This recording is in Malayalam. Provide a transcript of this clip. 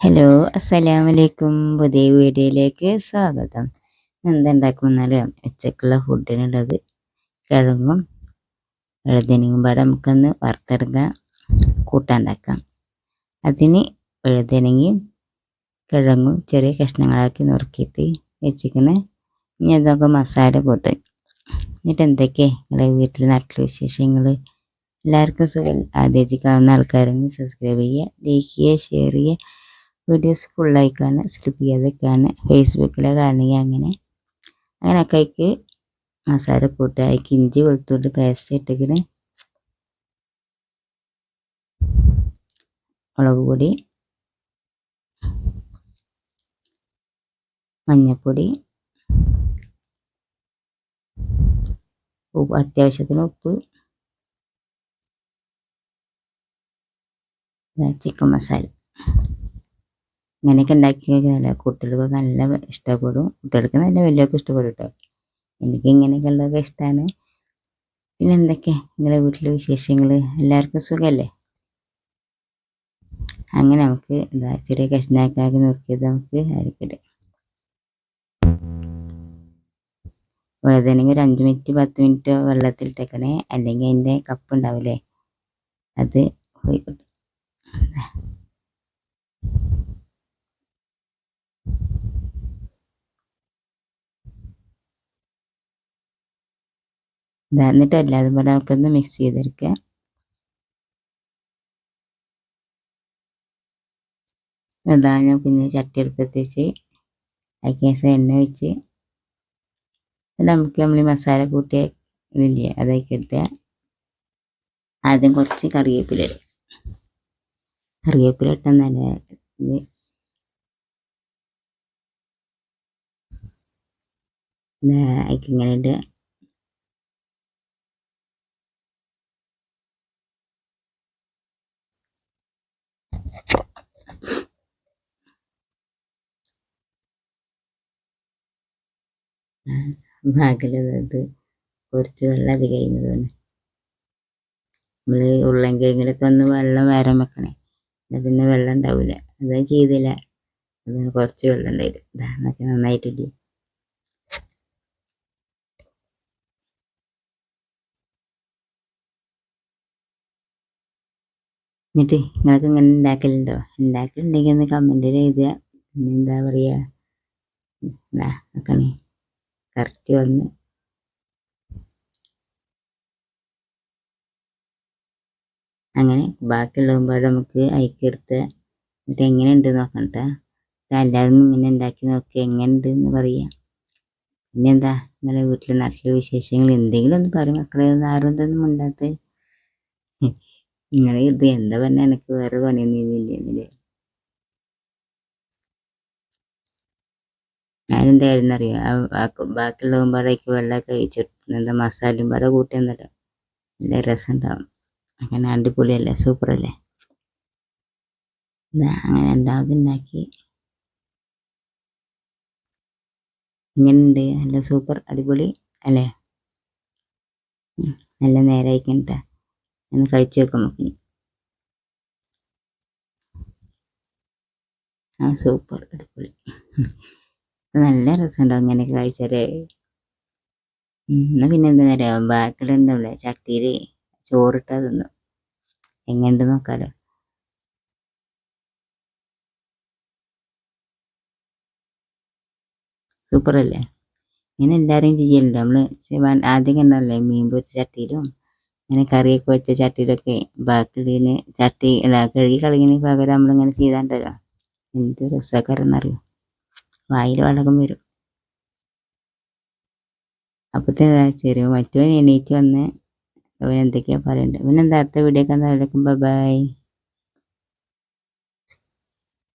ഹലോ അസ്സലാമലൈക്കും പുതിയ വീഡിയോയിലേക്ക് സ്വാഗതം. എന്തുണ്ടാക്കുമെന്നാൽ ഉച്ചക്കുള്ള ഫുഡിനുള്ളത് കിഴങ്ങും വഴുതനങ്ങും പാടെ നമുക്കൊന്ന് വറുത്തെടുക്കാം കൂട്ടാണ്ടാക്കാം. അതിന് വഴുതനങ്ങയും കിഴങ്ങും ചെറിയ കഷ്ണങ്ങളാക്കി നുറുക്കിയിട്ട് വെച്ചിരിക്കുന്ന. ഇനി അതൊക്കെ മസാല കൂട്ടും എന്നിട്ട് എന്തൊക്കെ നിങ്ങളെ വീട്ടിൽ നാട്ടിലെ വിശേഷങ്ങൾ എല്ലാവർക്കും സുഖം. ആദ്യമായിട്ട് കാണുന്ന ആൾക്കാരെങ്കിൽ സബ്സ്ക്രൈബ് ചെയ്യുക ലൈക്ക് ചെയ്യുക ഷെയർ ചെയ്യുക. വീഡിയോസ് ഫുള്ളായിക്കാണ് കാണുക സ്ലിപ്പ് ചെയ്യാതെ കാണുക ഫേസ്ബുക്കിലെ കാണുക അങ്ങനെ. അങ്ങനെ അതിക്ക് മസാല കൂട്ടി അതിക്ക് ഇഞ്ചി വെളുത്തുള്ളി പേസ്റ്റ് ഇട്ടിങ്ങനെ മുളക് പൊടി മഞ്ഞൾപ്പൊടി ഉപ്പ് അത്യാവശ്യത്തിന് ഉപ്പ് ചിക്കൻ മസാല ഇങ്ങനെയൊക്കെ ഉണ്ടാക്കി കഴിഞ്ഞാൽ കുട്ടികൾക്ക് നല്ല ഇഷ്ടപ്പെടും. കുട്ടികൾക്ക് നല്ല വലിയവർക്ക് ഇഷ്ടപ്പെടും കേട്ടോ എനിക്ക് ഇങ്ങനെയൊക്കെ ഉള്ളതൊക്കെ ഇഷ്ടമാണ് പിന്നെ എന്തൊക്കെ? നിങ്ങളുടെ വീട്ടിലെ വിശേഷങ്ങൾ എല്ലാവർക്കും സുഖമല്ലേ അങ്ങനെ നമുക്ക് എന്താ ചെറിയ കഷ്ണാക്കാക്കി നോക്കിയത് നമുക്ക് അരിക്കിടും വെള്ളത്തിനെങ്കിൽ ഒരു അഞ്ച് മിനിറ്റ് പത്ത് മിനിറ്റ് വെള്ളത്തിൽ വെള്ളത്തിലിട്ടേക്കണേ അല്ലെങ്കിൽ അതിന്റെ കപ്പ് ഉണ്ടാവില്ലേ? അത് പോയിക്കോട്ടെ. എന്നിട്ട് എല്ലാതും പോലെ നമുക്കൊന്ന് മിക്സ് ചെയ്തെടുക്കുക അതാ ഞാൻ പിന്നെ ചട്ടി എടുപ്പത്തേച്ച് അതിക്കേസ് എണ്ണ വെച്ച് നമുക്ക് നമ്മൾ മസാല കൂട്ടിയ ഇതില്ലേ അതൊക്കെ ആദ്യം കുറച്ച് കറിവേപ്പില കറിവേപ്പില ഇട്ടാൽ നല്ല ഇത്. അതിക്കിങ്ങനെ ബാക്കിലുള്ളത് കുറച്ച് വെള്ളം അത് കഴിഞ്ഞത് തന്നെ. നമ്മൾ ഉള്ളെങ്കിലൊക്കെ ഒന്ന് വെള്ളം വേറെ വെക്കണേ. എന്നാൽ പിന്നെ വെള്ളം ഉണ്ടാവില്ല അതൊന്നും ചെയ്തില്ല. അതിന് കുറച്ച് വെള്ളം ഉണ്ടായിരുന്നു ഇതാ നന്നായിട്ടില്ല? എന്നിട്ട് നിങ്ങൾക്ക് ഇങ്ങനെ ഉണ്ടാക്കലുണ്ടോ? ഉണ്ടാക്കലുണ്ടെങ്കിൽ ഒന്ന് കമന്റിൽ എഴുതുക. പിന്നെ എന്താ പറയുക ഇതാ നോക്കണേ കറക്റ്റ് വന്ന്. അങ്ങനെ ബാക്കിയുള്ളതുമ്പോൾ നമുക്ക് അയക്കെടുത്ത് എന്നിട്ട് എങ്ങനെയുണ്ട് നോക്കണ്ട. എല്ലാവരും ഇങ്ങനെ ഉണ്ടാക്കി നോക്കി എങ്ങനെയുണ്ട് എന്ന് പറയാം. പിന്നെന്താ? നിങ്ങളുടെ വീട്ടിലെ നാട്ടിലെ വിശേഷങ്ങൾ എന്തെങ്കിലും ഒന്ന് പറയും മക്കളെ. ആരും ഇതൊന്നും ഉണ്ടാത്ത നിങ്ങൾ ഇത് എന്താ പറഞ്ഞാൽ എനിക്ക് വേറെ പണിയൊന്നും ഇല്ലേ ഞാനെന്തായിരുന്നു അറിയാം ബാക്കിയുള്ളതും പാടേക്ക് വെള്ളം കഴിച്ചിട്ട് എന്താ മസാലയും പാടെ കൂട്ടിയെന്നല്ലോ നല്ല രസം ഉണ്ടാവും അങ്ങനെ അടിപൊളിയല്ലേ? സൂപ്പറല്ലേ? അങ്ങനെ രണ്ടാമത് ഉണ്ടാക്കി ഇങ്ങനെയുണ്ട്. നല്ല സൂപ്പർ അടിപൊളി അല്ലേ? നല്ല നേരായിക്കണ്ട ഒന്ന് കഴിച്ചു വെക്കും നമുക്ക് ആ സൂപ്പർ അടിപൊളി. നല്ല രസമുണ്ടാവും അങ്ങനെ കഴിച്ചാലേ. എന്നാ പിന്നെ എന്താ പറയുക ബാക്കിലുണ്ടാവില്ലേ ചട്ടിയിൽ ചോറിട്ടാ തിന്നു. എങ്ങനെയുണ്ട് നോക്കാലോ? സൂപ്പർ അല്ലേ? ഇങ്ങനെ എല്ലാവരെയും ചെയ്യലുണ്ട്? നമ്മൾ ആദ്യം കണ്ടല്ലേ മീൻ പൊരിച്ച ചട്ടിയിലും ഇങ്ങനെ കറിയൊക്കെ വെച്ച ചട്ടിയിലൊക്കെ ബാക്കിയുള്ളതിന് ചട്ടി അല്ല കഴുകി കളയുന്നതിന് പകരം നമ്മളിങ്ങനെ ചെയ്താണ്ടല്ലോ? എന്ത് രസക്കാരെന്നറിയോ വായിൽ വെള്ളം വരും. അപ്പോഴത്തെ ചെറിയ മറ്റോ എണീറ്റ് വന്ന് അവൻ എന്തൊക്കെയാ പറയണ്ടത് പിന്നെ എന്താ അടുത്ത വീഡിയോ കണ്ടാൽ ബൈ